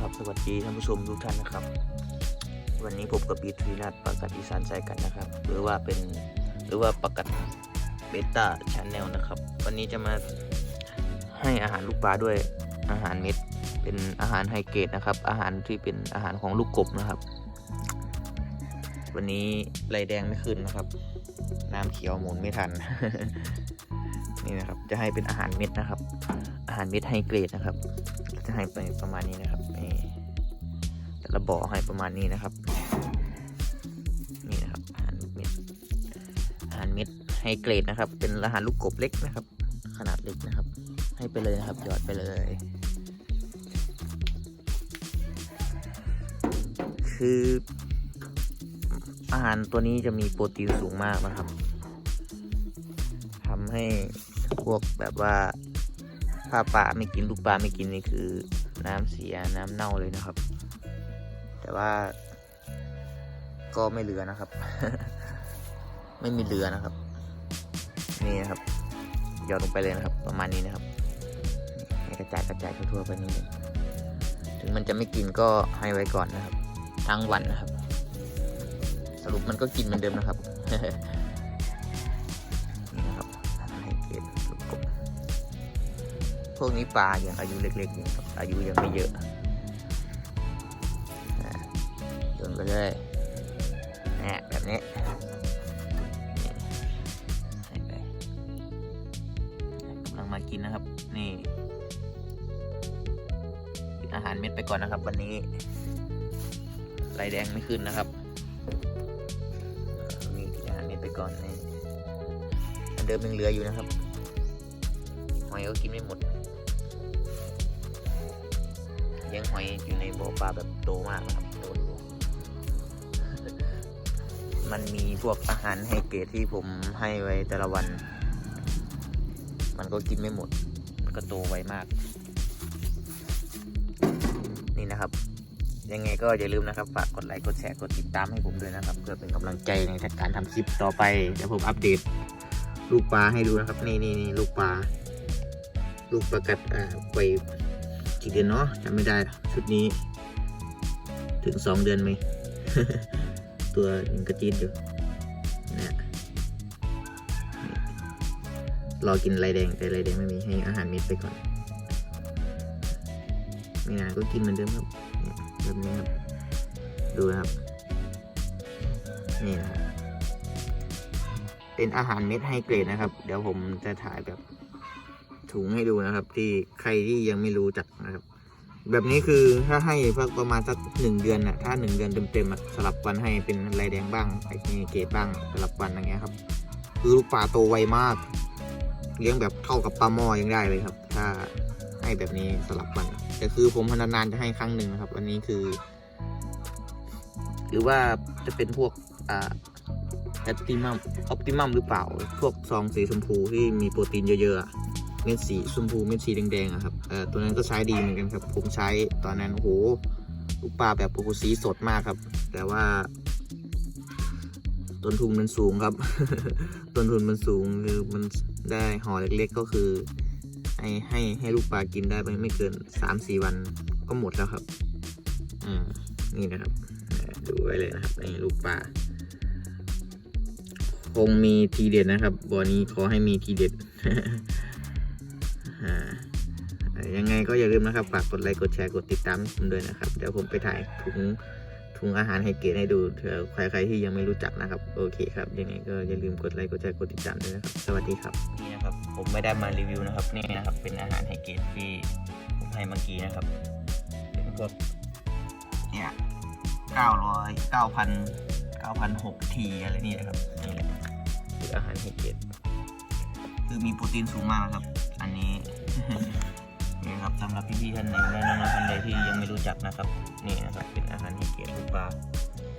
ครับสวัสดีท่านผู้ชมทุกท่านนะครับ วันนี้ผมกับบีทวีนัทประกาศอีสานใจกันนะครับ หรือว่าเป็นหรือว่าประกาศเบต้าชแนลนะครับ วันนี้จะมาให้อาหารลูกปลาด้วยอาหารเม็ดเป็นอาหารไฮเกรดนะครับ อาหารที่เป็นอาหารของลูกกบนะครับ วันนี้ไรแดงไม่ขึ้นนะครับน้ำเขียวหมุนไม่ทัน นี่นะครับ จะให้เป็นอาหารเม็ดนะครับ อาหารเม็ดไฮเกรดนะครับ จะให้ไปประมาณนี้นะครับ แต่ละบ่อให้ประมาณนี้นะครับ นี่นะครับอาหารเม็ดอาหารเม็ดไฮเกรดนะครับ เป็นอาหารลูกกบเล็กนะครับ ขนาดเล็กนะครับ ให้ไปเลยนะครับหยอดไปเลย คืออาหารตัวนี้จะมีโปรตีนสูงมากนะครับทำให้พวกแบบว่าถ้าปลาไม่กินลูกปลาไม่กินนี่คือน้ำเสียน้ำเน่าเลยนะครับ แต่ว่า ก็ไม่เหลือนะครับ ไม่มีเหลือนะครับ นี่นะครับหยอดลงไปเลยนะครับ ประมาณนี้นะครับให้กระจายกระจายทั่วๆไปนี่เลยถึงมันจะไม่กินก็ให้ไว้ก่อนนะครับ ทั้งวันนะครับ สรุปมันก็กินเหมือนเดิมนะครับนี่นะครับให้เก็บพวกนี้ปลาอย่างอายุเล็กๆนี่ครับอายุยังไม่เยอะ ไปเลยนะแบบนี้นี่ให้ไปกำลังมากินนะครับ นี่กินอาหารเม็ดไปก่อนนะครับ วันนี้ไรแดงไม่ขึ้นนะครับมีกินอาหารเม็ดไปก่อนนี่เดิมยังเหลืออยู่นะครับหอยก็กินไม่หมดเลี้ยงหอยอยู่ในบ่อปลาแบบโตมากนะครับ มันมีพวกอาหารไฮเกรดที่ผมให้ไว้แต่ละวัน มันก็กินไม่หมด มันก็โตไวมาก นี่นะครับ ยังไงก็อย่าลืมนะครับ ฝากกดไลค์ กดแชร์ กดติดตามให้ผมด้วยนะครับ เพื่อเป็นกำลังใจในการทำคลิปต่อไป เดี๋ยวผมอัปเดตลูกปลาให้ดูนะครับ นี่นี่นี่ลูกปลา ลูกปลากัดอ่าไปกี่เดือนเนาะจำไม่ได้ชุดนี้ ถึงสองเดือนไหม ตัวยังกระจีดอยู่นะรอกินไรแดงแต่ไรแดงไม่มีให้อาหารเม็ดไปก่อน ไม่นานก็กินเหมือนเดิมครับเนี่ยแบบนี้ครับดูครับนี่นะครับเป็นอาหารเม็ดไฮเกรดนะครับ เดี๋ยวผมจะถ่ายแบบถุงให้ดูนะครับ ที่ใครที่ยังไม่รู้จักนะครับ แบบนี้คือถ้าให้พักประมาณสักหนึ่งเดือนนะถ้าหนึ่งเดือนเต็มๆอะสลับวันให้เป็นลายแดงบ้างไอ้เกรดบ้างสลับวันอย่างเงี้ยครับคือลูกปลาโตไวมาก เลี้ยงแบบเท่ากับปลาหม้อยังได้เลยครับ ถ้าให้แบบนี้สลับวันแต่คือผมนานๆจะให้ครั้งหนึ่งนะครับ อันนี้คือ หรือว่าจะเป็นพวกอ่าแอปติมัมออปติมัมหรือเปล่า พวกซองสีชมพูที่มีโปรตีนเยอะๆ เม็ดสีชมพูเม็ดสีแดงๆอะครับเอ่อตัวนั้นก็ใช้ดีเหมือนกันครับ ผมใช้ตอนนั้นโอ้โหลูกปลาแบบโอ้โหสีสดมากครับ แต่ว่า ต้นทุนมันสูงครับ ต้นทุนมันสูงคือมันได้ห่อเล็กๆก็คือ ให้ให้ให้ลูกปลากินได้ไปไม่เกินสามสี่วันก็หมดแล้วครับอ่านี่นะครับดูไว้เลยนะครับนี่ลูกปลาคงมีทีเด็ดนะครับบ่อนี้ขอให้มีทีเด็ด ยังไงก็อย่าลืมนะครับ ฝากกดไลค์กดแชร์กดติดตามให้ผมด้วยนะครับ เดี๋ยวผมไปถ่ายถุงถุงอาหารให้เกรดให้ดูเผื่อใครๆที่ยังไม่รู้จักนะครับ โอเคครับ ยังไงก็อย่าลืมกดไลค์กดแชร์กดติดตามด้วยนะครับ สวัสดีครับ นี่นะครับ ผมไม่ได้มารีวิวนะครับ นี่นะครับ เป็นอาหารไฮเกรดที่ผมให้เมื่อกี้นะครับ เป็นพวกเนี่ยเก้าร้อยเก้าพันเก้าพันหกทีอะไรนี่นะครับนี่แหละคืออาหารไฮเกรด คือมีโปรตีนสูงมากนะครับ อันนี้ นี่ครับสำหรับพี่ๆท่านไหนและน้องๆท่านใดที่ยังไม่รู้จักนะครับ นี่นะครับเป็นอาหารที่เกีลูกปลา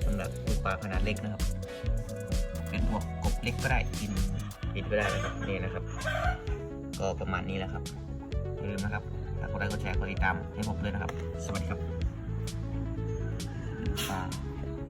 สำหรับลูกปลาขนาดเล็กนะครับ เป็นพวกกบเล็กก็ได้กินกินก็ได้นะครับนี่นะครับ ก็ประมาณนี้แหละครับอย่าลืมนะครับถ้ากดไลค์กดแชร์กดติดตามให้ผมด้วยนะครับ สวัสดีครับ